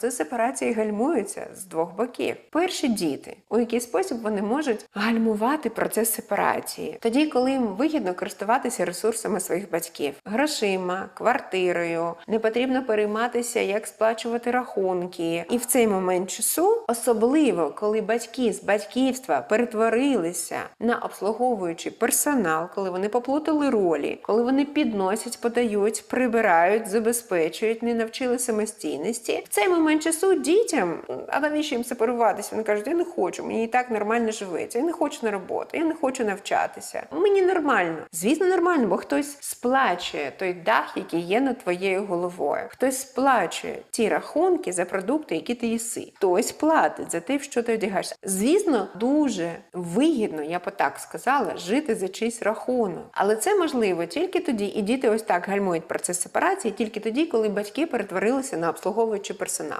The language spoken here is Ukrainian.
Це сепарація гальмується з двох боків. Перші діти, у який спосіб вони можуть гальмувати процес сепарації, тоді, коли їм вигідно користуватися ресурсами своїх батьків, грошима, квартирою, не потрібно перейматися, як сплачувати рахунки. І в цей момент часу, особливо коли батьки з батьківства перетворилися на обслуговуючий персонал, коли вони поплутали ролі, коли вони підносять, подають, прибирають, забезпечують, не навчили самостійності. В цей момент часу дітям, а навіщо їм сепаруватися? Вони кажуть, я не хочу, мені і так нормально живеться, я не хочу на роботу, я не хочу навчатися. Мені нормально. Звісно, нормально, бо хтось сплачує той дах, який є над твоєю головою. Хтось сплачує ті рахунки за продукти, які ти їси. Хтось платить за те, в що ти одягаєшся. Звісно, дуже вигідно, я б так сказала, жити за чийсь рахунок. Але це можливо тільки тоді, і діти ось так гальмують процес сепарації, тільки тоді, коли батьки перетворилися на обслуговуючий персонал.